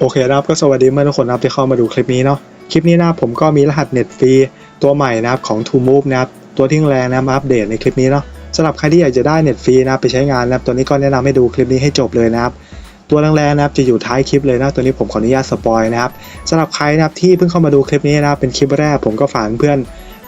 โอเคนะครับก็สวัสดีเมื่อทุกคนนะครับที่เข้ามาดูคลิปนี้เนาะคลิปนี้นะผมก็มีรหัสเน็ตฟรีตัวใหม่นะครับของ To Move นะครับตัวที่แรงนะครับมาอัปเดตในคลิปนี้เนาะสำหรับใครที่อยากจะได้เน็ตฟรีนะไปใช้งานนะครับตัวนี้ก็แนะนำให้ดูคลิปนี้ให้จบเลยนะครับตัวแรงๆนะครับจะอยู่ท้ายคลิปเลยนะตัวนี้ผมขออนุญาตสปอยนะครับสำหรับใครนะครับที่เพิ่งเข้ามาดูคลิปนี้นะเป็นคลิปแรกผมก็ฝากเพื่อน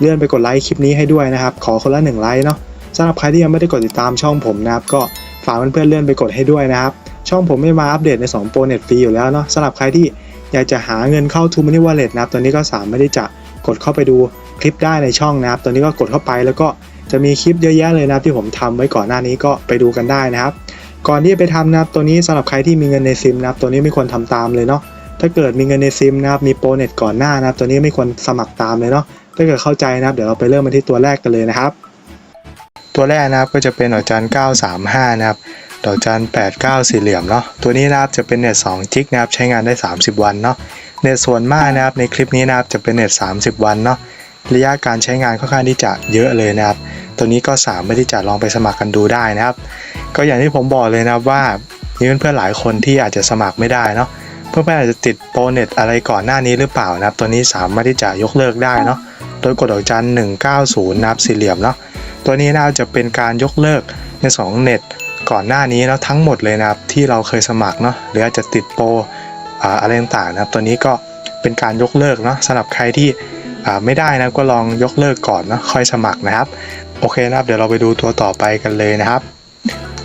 เลื่อนไปกดไลค์คลิปนี้ให้ด้วยนะครับขอคนละหนึ่งไลค์เนาะสำหรับใครที่ยังไม่ได้กดติดตามช่องผมนะครับก็ฝากเพื่อนๆเลื่อนไปกดให้ด้วยนะครับ ช่องผมไม่มาอัปเดตใน2โปรเน็ตฟรีอยู่แล้วเนาะสำหรับใครที่อยากจะหาเงินเข้า True Money Wallet นะครับตัวนี้ก็สามารถที่จะกดเข้าไปดูคลิปได้ในช่องนะครับตัวนี้ก็กดเข้าไปแล้วก็จะมีคลิปเยอะแยะเลยนะครับที่ผมทำไว้ก่อนหน้านี้ก็ไปดูกันได้นะครับ ก่อนที่จะไปทำนะครับตัวนี้สำหรับใครที่มีเงินในซิมนะครับตัวนี้ไม่ควรทำตามเลยเนาะถ้าเกิดมีเงินในซิมนะครับมีโปรเน็ตก่อนหน้านะครับตัวนี้ไม่ควรสมัครตามเลยเนาะถ้าเกิดเข้าใจนะครับเดี๋ยวเราไปเริ่มกันที่ตัวแรกกันเลยนะครับ ตัวแรกนะครับก็จะเป็นดอกจัน935 นะครับ ดอกจัน89สี่เหลี่ยมเนาะตัวนี้นะครับจะเป็นเน็ต2จิกนะครับใช้งานได้ 30 วันเนาะเน็ตส่วนมากนะครับในคลิปนี้นะครับจะเป็นเน็ต30 วันเนาะระยะการใช้งานค่อนข้างที่จะเยอะเลยนะครับ ตัวนี้ก็สามารถที่จะลองไปสมัครกันดูได้นะครับ ก็อย่างที่ผมบอกเลยนะครับว่ามีเพื่อนๆหลายคนที่อาจจะสมัครไม่ได้เนาะเพื่อนๆอาจจะติดโปรเน็ตอะไรก่อนหน้านี้หรือเปล่านะครับ ตัวนี้สามารถที่จะยกเลิกได้เนาะโดยกดดอกจัน190 นะครับสี่เหลี่ยมเนาะตัวนี้นะครับจะเป็นการยกเลิกใน2เน็ต ก่อนหน้านี้แล้วทั้งหมดเลยนะครับที่เราเคยสมัครเนาะหรืออาจจะติดโปรออะไรต่างๆนะครับตัวนี้ก็เป็นการยกเลิกเนาะสำหรับใครที่ไม่ได้นะก็ลองยกเลิกก่อนเนาะค่อยสมัครนะครับโอเคนะครับเดี๋ยวเราไปดูตัวต่อไปกันเลยนะครับ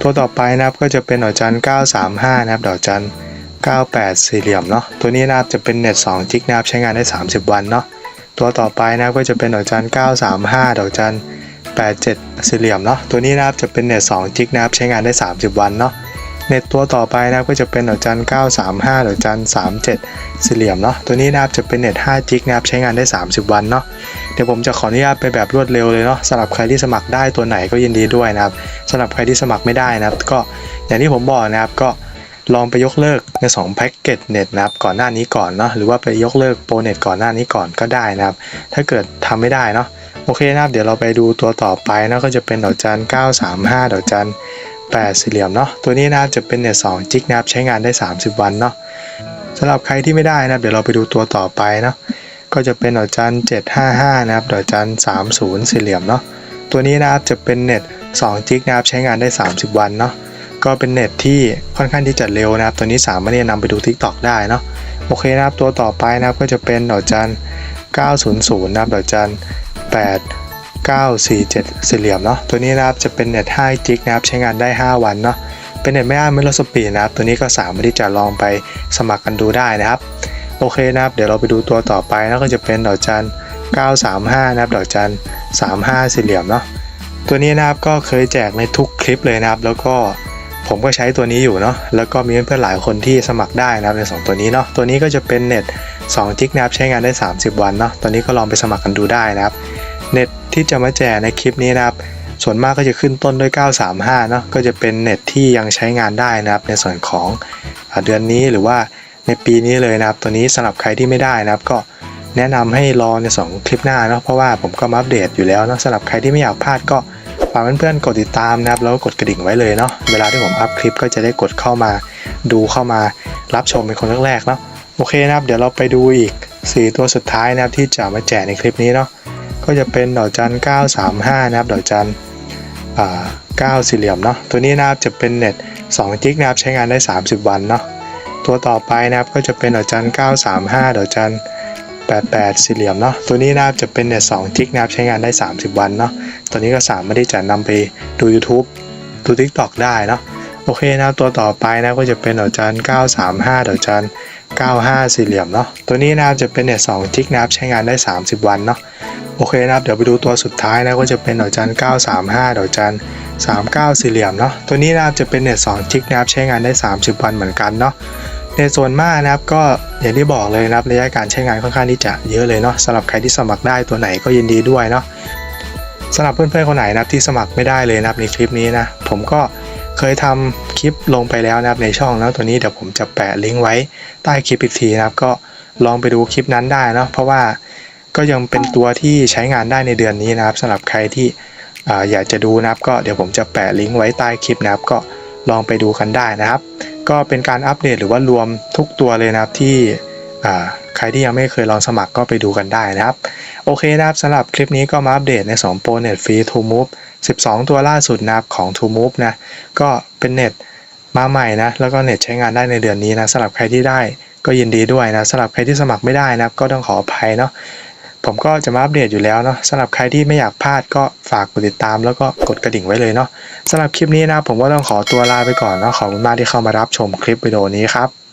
ตัวต่อไปนะครับก็จะเป็นดอกจัน 935 นะครับดอกจัน 98 สี่เหลี่ยมเนาะตัวนี้นะครับจะเป็นเน็ต2จิกนะครับใช้งานได้ 30 วันเนาะตัวต่อไปนะครับก็จะเป็นดอกจัน 935 ดอกจัน 87สี่เหลี่ยมเนาะตัวนี้นะครับจะเป็นเน็ต2จิกนะครับใช้งานได้ 30 วันเนาะเน็ตตัวต่อไปนะครับก็จะเป็นดอกจัน935ดอกจัน37สี่เหลี่ยมเนาะตัวนี้นะครับจะเป็นเน็ต5จิกนะครับใช้งานได้ 30 วันเนาะเดี๋ยวผมจะขออนุญาตไปแบบรวดเร็วเลยเนาะสำหรับใครที่สมัครได้ตัวไหนก็ยินดีด้วยนะครับสำหรับใครที่สมัครไม่ได้นะครับก็อย่างที่ผมบอกนะครับก็ลองไปยกเลิกใน2แพ็กเกจเน็ตนะครับก่อนหน้านี้ก่อนเนาะหรือว่าไปยกเลิกโปรเน็ตก่อนหน้านี้ก่อนก็ได้นะครับถ้าเกิดทำไม่ได้เนาะ โอเคนะครับ เดี๋ยวเราไปดูตัวต่อไปนะก็จะเป็นดอกจัน 935 ดอกจัน8สี่เหลี่ยมเนาะตัวนี้นะครับจะเป็นเน็ต2จิกนะครับใช้งานได้ 30 วันเนาะสำหรับใครที่ไม่ได้นะครับ เดี๋ยวเราไปดูตัวต่อไปเนาะก็จะเป็นดอกจัน 755 นะครับดอกจัน 30 สี่เหลี่ยมเนาะตัวนี้นะครับจะเป็นเน็ต2จิกนะครับใช้งานได้ 30 วันเนาะก็เป็นเน็ตที่ค่อนข้างที่จะเร็วนะครับ ตัวนี้สามารถที่จะนำไปดู TikTok ได้เนาะโอเคนะครับตัวต่อไปนะครับก็จะเป็นดอกจัน 900 นะครับดอกจัน 8 9 4 7สี่เหลี่ยมเนาะตัวนี้นะครับจะเป็นเน็ต5จิกนะครับใช้งานได้ 5 วันเนาะเป็นเน็ตไม่อั้นไม่ลดสปีดนะครับ ตัวนี้ก็สามารถที่จะลองไปสมัครกันดูได้นะครับ โอเคนะครับ เดี๋ยวเราไปดูตัวต่อไปนะก็จะเป็นดอกจัน 935 นะครับดอกจัน 35 สี่เหลี่ยมเนาะตัวนี้นะครับก็เคยแจกในทุกคลิปเลยนะครับ แล้วก็ผมก็ใช้ตัวนี้อยู่เนาะแล้วก็มีเพื่อนๆหลายคนที่สมัครได้นะครับในสองตัวนี้เนาะตัวนี้ก็จะเป็นเน็ต2จิกนะครับใช้งานได้ 30 วันเนาะตอนนี้ก็ลองไปสมัครกันดูได้นะครับ เน็ตที่จะมาแจกในคลิปนี้นะครับ ส่วนมากก็จะขึ้นต้นด้วย 935 เนาะก็จะเป็นเน็ตที่ยังใช้งานได้นะครับ ในส่วนของเดือนนี้หรือว่าในปีนี้เลยนะครับ ตัวนี้สำหรับใครที่ไม่ได้นะครับ ก็แนะนำให้รอในสองคลิปหน้าเนาะเพราะว่าผมก็มาอัปเดตอยู่แล้วเนาะสำหรับใครที่ไม่อยากพลาดก็ฝากเพื่อนๆกดติดตามนะครับ แล้วก็กดกระดิ่งไว้เลยเนาะเวลาที่ผมอัพคลิปก็จะได้กดเข้ามา ดูเข้ามารับชมเป็นคนแรกๆเนาะโอเคนะครับ เดี๋ยวเราไปดูอีก 4 ตัวสุดท้ายนะครับที่จะมาแจกในคลิปนี้เนาะ ก็จะเป็นดอกจัน 935 นะครับดอกจันอ่า9สี่เหลี่ยมเนาะตัวนี้นะครับจะเป็นเน็ต2จิกนะครับใช้งานได้ 30 วันเนาะตัวต่อไปนะครับก็จะเป็นดอกจัน 935ดอกจัน88สี่เหลี่ยมเนาะตัวนี้นะครับจะเป็นเน็ต2จิกนะครับใช้งานได้ 30 วันเนาะตัวนี้ก็สามารถที่จะนำไปดู YouTube ดู TikTok ได้เนาะโอเคนะครับตัวต่อไปนะก็จะเป็นดอกจัน 935ดอกจัน 95 สี่เหลี่ยมเนาะตัวนี้นะครับจะเป็นเน็ต2จิกนะครับใช้งานได้ 30 วันเนาะโอเคนะครับเดี๋ยวไปดูตัวสุดท้ายนะก็จะเป็นดอกจัน935ดอกจัน39 สี่เหลี่ยมเนาะตัวนี้นะครับจะเป็นเน็ต2จิกนะครับใช้งานได้ 30 วันเหมือนกันเนาะในส่วนมากนะครับก็อย่างที่บอกเลยนะครับระยะการใช้งานค่อนข้างที่จะเยอะเลยเนาะสำหรับใครที่สมัครได้ตัวไหนก็ยินดีด้วยเนาะสำหรับเพื่อนๆคนไหนนะครับที่สมัครไม่ได้เลยนะครับในคลิปนี้นะผมก็เคยทำค ลิปลงไปแล้วนะครับในช่องแล้วตัวนี้เดี๋ยวผมจะแปะลิงก์ไว้ใต้คลิปอีกทีนะครับ ก็ลองไปดูคลิปนั้นได้นะเพราะว่าก็ยังเป็นตัวที่ใช้งานได้ในเดือนนี้นะครับสำหรับใครที่ออยากจะดูนะครับ ก็เดี๋ยวผมจะแปะลิงก์ไว้ใต้คลิปนะครับ ก็ลองไปดูกันได้นะครับ ก็เป็นการอัปเดตหรือว่ารวมทุกตัวเลยนะครับที่ใครที่ยังไม่เคยลองสมัครก็ไปดูกันได้นะครับ โอเคนะครับสำหรับคลิปนี้ก็มาอัปเดตใน2โปรเน็ตฟรี To Move 12 ตัวล่าสุดนะครับของ To Move นะ ก็เป็นเน็ต มาใหม่นะแล้วก็เน็ตใช้งานได้ในเดือนนี้นะสำหรับใครที่ได้ก็ยินดีด้วยนะสำหรับใครที่สมัครไม่ได้นะก็ต้องขออภัยเนาะผมก็จะมาอัปเดตอยู่แล้วเนาะสำหรับใครที่ไม่อยากพลาดก็ฝากกดติดตามแล้วก็กดกระดิ่งไว้เลยเนาะสำหรับคลิปนี้นะผมก็ต้องขอตัวลาไปก่อนเนาะขอบคุณมากที่เข้ามารับชมคลิปวิดีโอนี้ครับ